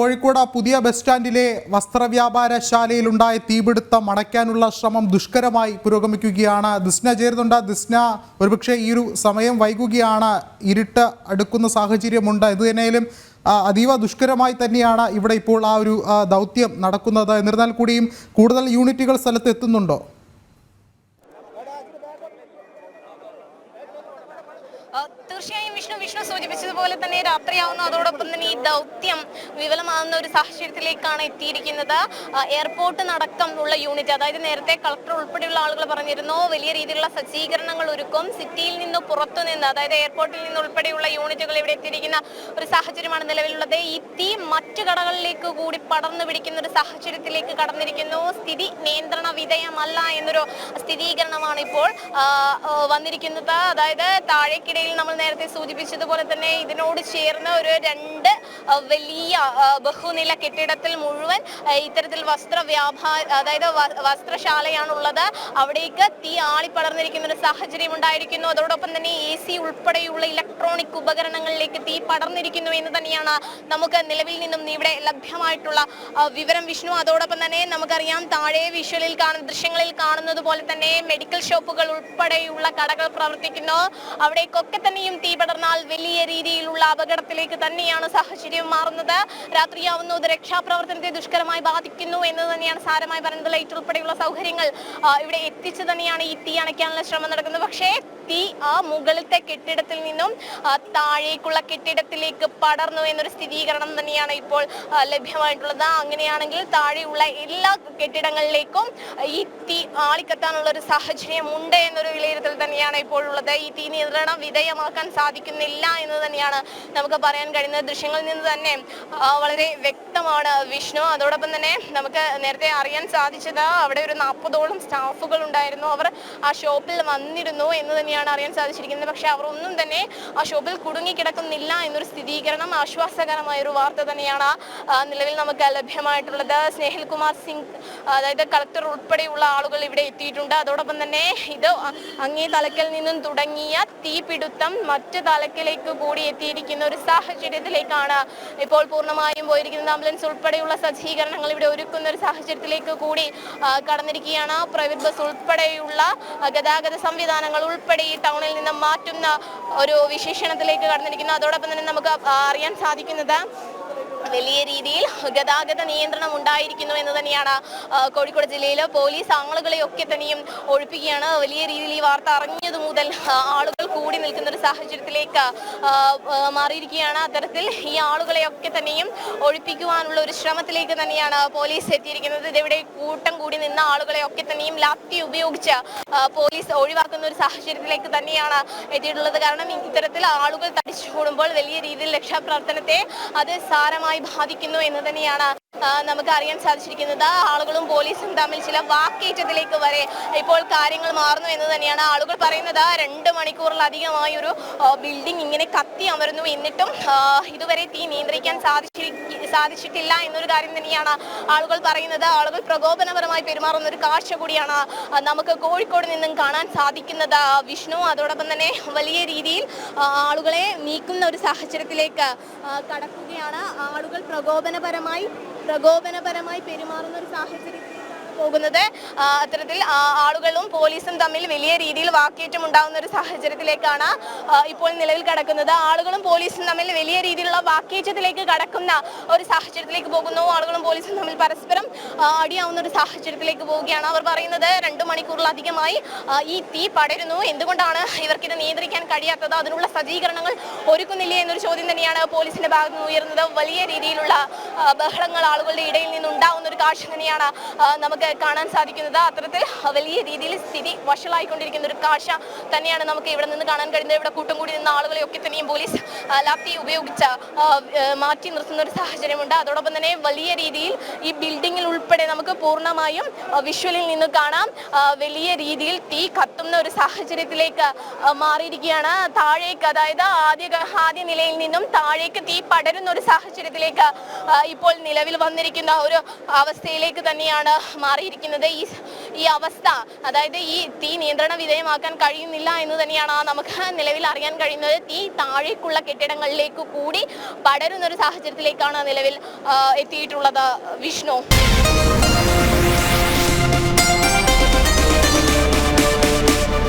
കോഴിക്കോട് പുതിയ ബസ് സ്റ്റാൻഡിലെ വസ്ത്രവ്യാപാരശാലയിലുണ്ടായ തീപിടുത്തം അടയ്ക്കാനുള്ള ശ്രമം ദുഷ്കരമായി പുരോഗമിക്കുകയാണ്. ദിസ്ന ചേരുന്നുണ്ട് ദിസ്ന ഒരുപക്ഷെ ഈ ഒരു സമയം വൈകുകയാണ്. ഇരുട്ട് അടുക്കുന്ന സാഹചര്യമുണ്ട്. ഇത് തന്നെയാലും അതീവ ദുഷ്കരമായി തന്നെയാണ് ഇവിടെ ഇപ്പോൾ ആ ഒരു ദൗത്യം നടക്കുന്നത്. എന്നിരുന്നാൽ കൂടിയും കൂടുതൽ യൂണിറ്റുകൾ സ്ഥലത്ത് എത്തുന്നുണ്ടോ ആ, തീർച്ചയായും വിഷ്ണു വിഷ്ണു സൂചിപ്പിച്ചതുപോലെ തന്നെ രാത്രിയാവുന്ന. അതോടൊപ്പം തന്നെ ഈ ദൗത്യം വിഫലമാകുന്ന ഒരു സാഹചര്യത്തിലേക്കാണ് എത്തിയിരിക്കുന്നത്. എയർപോർട്ട് നടക്കം ഉള്ള യൂണിറ്റ് അതായത് നേരത്തെ കളക്ടർ ഉൾപ്പെടെയുള്ള ആളുകൾ പറഞ്ഞിരുന്നു വലിയ രീതിയിലുള്ള സജ്ജീകരണങ്ങൾ ഒരുക്കും. സിറ്റിയിൽ നിന്ന് പുറത്തു നിന്ന് അതായത് എയർപോർട്ടിൽ നിന്ന് ഉൾപ്പെടെയുള്ള യൂണിറ്റുകൾ ഇവിടെ എത്തിയിരിക്കുന്ന ഒരു സാഹചര്യമാണ് നിലവിലുള്ളത്. ഈ തീ മറ്റു കടകളിലേക്ക് കൂടി പടർന്നു പിടിക്കുന്ന ഒരു സാഹചര്യത്തിലേക്ക് കടന്നിരിക്കുന്നു. സ്ഥിതി നിയന്ത്രണ വിധേയമല്ല എന്നൊരു സ്ഥിരീകരണമാണ് ഇപ്പോൾ വന്നിരിക്കുന്നത്. അതായത് താഴേക്കിടയിൽ നമ്മൾ നേരത്തെ സൂചിപ്പിച്ചതുപോലെ തന്നെ ഇതിനോട് ചേർന്ന് ഒരു രണ്ട് വലിയ ബഹുനില കെട്ടിടത്തിൽ മുഴുവൻ ഇത്തരത്തിൽ വസ്ത്ര വ്യാപാര അതായത് വസ്ത്രശാലയാണുള്ളത്. അവിടേക്ക് തീ ആളിപ്പടർന്നിരിക്കുന്ന ഒരു സാഹചര്യം ഉണ്ടായിരിക്കുന്നു. അതോടൊപ്പം തന്നെ എ സി ഉൾപ്പെടെയുള്ള ഇലക്ട്രോണിക് ഉപകരണങ്ങളിലേക്ക് തീ പടർന്നിരിക്കുന്നു എന്ന് തന്നെയാണ് നമുക്ക് നിലവിൽ നിന്നും ഇവിടെ ലഭ്യമായിട്ടുള്ള വിവരം വിഷ്ണു. അതോടൊപ്പം തന്നെ നമുക്കറിയാം താഴെ വിഷ്വലിൽ കാണുന്ന ദൃശ്യങ്ങളിൽ കാണുന്നത് പോലെ തന്നെ മെഡിക്കൽ ഷോപ്പുകൾ ഉൾപ്പെടെയുള്ള കടകൾ പ്രവർത്തിക്കുന്നു. അവിടേക്കൊക്കെ തന്നെയും തീ പടർന്നാൽ വലിയ രീതിയിലുള്ള അപകടത്തിലേക്ക് തന്നെയാണ് സാഹചര്യം മാറുന്നത്. രാത്രിയാവുന്നു. ഇത് രക്ഷാപ്രവർത്തനത്തെ ദുഷ്കരമായി ബാധിക്കുന്നു എന്ന് തന്നെയാണ് സാരമായി പറയുന്നത്. ലൈറ്റ് ഉൾപ്പെടെയുള്ള സൗകര്യങ്ങൾ ഇവിടെ എത്തിച്ചു തന്നെയാണ് ഈ തീ അണയ്ക്കാനുള്ള ശ്രമം നടക്കുന്നത്. പക്ഷേ തീ ആ മുകളിലത്തെ കെട്ടിടത്തിൽ നിന്നും താഴേക്കുള്ള കെട്ടിടത്തിലേക്ക് പടർന്നു എന്നൊരു സ്ഥിരീകരണം തന്നെയാണ് ഇപ്പോൾ ലഭ്യമായിട്ടുള്ളത്. അങ്ങനെയാണെങ്കിൽ താഴെയുള്ള എല്ലാ കെട്ടിടങ്ങളിലേക്കും ഈ തീ ആളിക്കത്താനുള്ള ഒരു സാഹചര്യം ഉണ്ട് എന്നൊരു വിലയിരുത്തൽ തന്നെയാണ് ഇപ്പോൾ ഉള്ളത് ഈ തീ നിയന്ത്രണം വിധേയമാക്കാൻ സാധിക്കുന്നില്ല എന്ന് തന്നെയാണ് നമുക്ക് പറയാൻ കഴിയുന്നത്. ദൃശ്യങ്ങളിൽ നിന്ന് തന്നെ വളരെ വ്യക്തമാണ് വിഷ്ണു. അതോടൊപ്പം തന്നെ നമുക്ക് നേരത്തെ അറിയാൻ സാധിച്ചത് അവിടെ ഒരു നാൽപ്പതോളം സ്റ്റാഫുകൾ ഉണ്ടായിരുന്നു. അവർ ആ ഷോപ്പിൽ വന്നിരുന്നു എന്ന് തന്നെയാണ് അറിയാൻ സാധിച്ചിരിക്കുന്നത്. പക്ഷെ അവർ ഒന്നും തന്നെ ആ ഷോപ്പിൽ കുടുങ്ങിക്കിടക്കുന്നില്ല എന്നൊരു സ്ഥിരീകരണം ആശ്വാസകരമായ ഒരു വാർത്ത തന്നെയാണ് നിലവിൽ നമുക്ക് ലഭ്യമായിട്ടുള്ളത്. സ്നേഹിൽ കുമാർ സിംഗ് അതായത് കളക്ടർ ഉൾപ്പെടെയുള്ള ആളുകൾ ഇവിടെ എത്തിയിട്ടുണ്ട്. അതോടൊപ്പം തന്നെ ഇത് അങ്ങേ തലക്കൽ നിന്നും തുടങ്ങിയ തീപിടുത്തം മറ്റ് തലക്കിലേക്ക് കൂടി എത്തിയിരിക്കുന്ന ഒരു സാഹചര്യത്തിലേക്കാണ് ഇപ്പോൾ പൂർണമായും പോയിരിക്കുന്നത്. ആംബുലൻസ് ഉൾപ്പെടെയുള്ള സജ്ജീകരണങ്ങൾ ഇവിടെ ഒരുക്കുന്ന ഒരു സാഹചര്യത്തിലേക്ക് കൂടി കടന്നിരിക്കുകയാണ്. പ്രൈവറ്റ് ബസ് ഉൾപ്പെടെയുള്ള ഗതാഗത സംവിധാനങ്ങൾ ഉൾപ്പെടെ ഈ ടൗണിൽ നിന്ന് മാറ്റുന്ന ഒരു വിശേഷണത്തിലേക്ക് കടന്നിരിക്കുന്നു. അതോടൊപ്പം തന്നെ നമുക്ക് അറിയാൻ സാധിക്കുന്നത് വലിയ രീതിയിൽ ഗതാഗത നിയന്ത്രണം ഉണ്ടായിരിക്കുന്നു എന്ന് തന്നെയാണ് കോഴിക്കോട് ജില്ലയിൽ പോലീസ് ആളുകളെയൊക്കെ തന്നെയും ഒഴിപ്പിക്കുകയാണ്. വലിയ രീതിയിൽ ഈ വാർത്ത അറിഞ്ഞത് മുതൽ ആളുകൾ കൂടി നിൽക്കുന്ന ഒരു സാഹചര്യത്തിലേക്ക് മാറിയിരിക്കുകയാണ്. അത്തരത്തിൽ ഈ ആളുകളെയൊക്കെ തന്നെയും ഒഴിപ്പിക്കുവാനുള്ള ഒരു ശ്രമത്തിലേക്ക് തന്നെയാണ് പോലീസ് എത്തിയിരിക്കുന്നത്. ഇതിവിടെ കൂട്ടം കൂടി നിന്ന ആളുകളെയൊക്കെ തന്നെയും ലാത്തി ഉപയോഗിച്ച് പോലീസ് ഒഴിവാക്കുന്ന ഒരു സാഹചര്യത്തിലേക്ക് തന്നെയാണ് എത്തിയിട്ടുള്ളത്. കാരണം ഇത്തരത്തിൽ ആളുകൾ തടിച്ചു കൂടുമ്പോൾ വലിയ രീതിയിൽ രക്ഷാപ്രവർത്തനത്തെ അത് സാരമായി ബാധിക്കുന്നു എന്ന് തന്നെയാണ് നമുക്ക് അറിയാൻ സാധിച്ചിരിക്കുന്നത് ആളുകളും പോലീസും തമ്മിൽ ചില വാക്കേറ്റത്തിലേക്ക് വരെ ഇപ്പോൾ കാര്യങ്ങൾ മാറുന്നു എന്ന് തന്നെയാണ് ആളുകൾ പറയുന്നത്. രണ്ട് മണിക്കൂറിലധികമായി ഒരു ബിൽഡിംഗ് ഇങ്ങനെ കത്തി അമരുന്നു. എന്നിട്ടും ഇതുവരെ തീ നിയന്ത്രിക്കാൻ സാധിച്ചി സാധിച്ചിട്ടില്ല എന്നൊരു കാര്യം തന്നെയാണ് ആളുകൾ പറയുന്നത്. ആളുകൾ പ്രകോപനപരമായി പെരുമാറുന്ന ഒരു കാഴ്ച കൂടിയാണ് നമുക്ക് കോഴിക്കോട് നിന്നും കാണാൻ സാധിക്കുന്നത്. വിഷ്ണു അതോടൊപ്പം തന്നെ വലിയ രീതിയിൽ ആളുകളെ നീക്കുന്ന ഒരു സാഹചര്യത്തിലേക്ക് കടക്കുകയാണ്. ആളുകൾ പ്രകോപനപരമായി പ്രകോപനപരമായി പെരുമാറുന്ന ഒരു സാഹചര്യത്തിൽ പോകുന്നത്. അത്തരത്തിൽ ആളുകളും പോലീസും തമ്മിൽ വലിയ രീതിയിൽ വാക്കേറ്റം ഉണ്ടാകുന്ന ഒരു സാഹചര്യത്തിലേക്കാണ് ഇപ്പോൾ നിലവിൽ കടക്കുന്നത്. ആളുകളും പോലീസും തമ്മിൽ വലിയ രീതിയിലുള്ള വാക്കേറ്റത്തിലേക്ക് കടക്കുന്ന ഒരു സാഹചര്യത്തിലേക്ക് പോകുന്നു. ആളുകളും പോലീസും തമ്മിൽ പരസ്പരം അടിയാവുന്ന ഒരു സാഹചര്യത്തിലേക്ക് പോവുകയാണ്. അവർ പറയുന്നത് രണ്ടു മണിക്കൂറിലധികമായി ഈ തീ പടരുന്നു. എന്തുകൊണ്ടാണ് ഇവർക്കിത് നിയന്ത്രിക്കാൻ കഴിയാത്തത്? അതിനുള്ള സജ്ജീകരണങ്ങൾ ഒരുക്കുന്നില്ലേ എന്നൊരു ചോദ്യം തന്നെയാണ് പോലീസിന്റെ ഭാഗത്ത് നിന്ന് ഉയർന്നത് വലിയ രീതിയിലുള്ള ബഹളങ്ങൾ ആളുകളുടെ ഇടയിൽ നിന്നുണ്ടാവുന്ന ഒരു കാഴ്ച തന്നെയാണ് നമുക്ക് കാണാൻ സാധിക്കുന്നത്. അത്തരത്തിൽ വലിയ രീതിയിൽ സ്ഥിതി വഷളായിക്കൊണ്ടിരിക്കുന്ന ഒരു കാഴ്ച തന്നെയാണ് നമുക്ക് ഇവിടെ നിന്ന് കാണാൻ കഴിയുന്നത്. ഇവിടെ കൂട്ടം കൂടി നിന്ന ആളുകളെയൊക്കെ തന്നെയും പോലീസ് ലാത്തി ഉപയോഗിച്ച് മാറ്റി നിർത്തുന്ന ഒരു സാഹചര്യമുണ്ട്. അതോടൊപ്പം തന്നെ വലിയ രീതിയിൽ ഈ ബിൽഡിങ്ങിൽ ഉൾപ്പെടെ നമുക്ക് പൂർണമായും വിഷ്വലിൽ നിന്ന് കാണാം. വലിയ രീതിയിൽ തീ കത്തുന്ന ഒരു സാഹചര്യത്തിലേക്ക് മാറിയിരിക്കുകയാണ്. താഴേക്ക് അതായത് ആദ്യ ആദ്യ നിലയിൽ നിന്നും താഴേക്ക് തീ പടരുന്ന ഒരു സാഹചര്യത്തിലേക്ക് ഇപ്പോൾ നിലവിൽ വന്നിരിക്കുന്ന ഒരു അവസ്ഥയിലേക്ക് തന്നെയാണ് മാറിയിരിക്കുന്നത്. ഈ ഈ അവസ്ഥ അതായത് ഈ തീ നിയന്ത്രണ വിധേയമാക്കാൻ കഴിയുന്നില്ല എന്ന് തന്നെയാണ് നമുക്ക് നിലവിൽ അറിയാൻ കഴിയുന്നത്. തീ താഴേക്കുള്ള കെട്ടിടങ്ങളിലേക്ക് കൂടി പടരുന്ന ഒരു സാഹചര്യത്തിലേക്കാണ് നിലവിൽ എത്തിയിട്ടുള്ളത് വിഷ്ണു.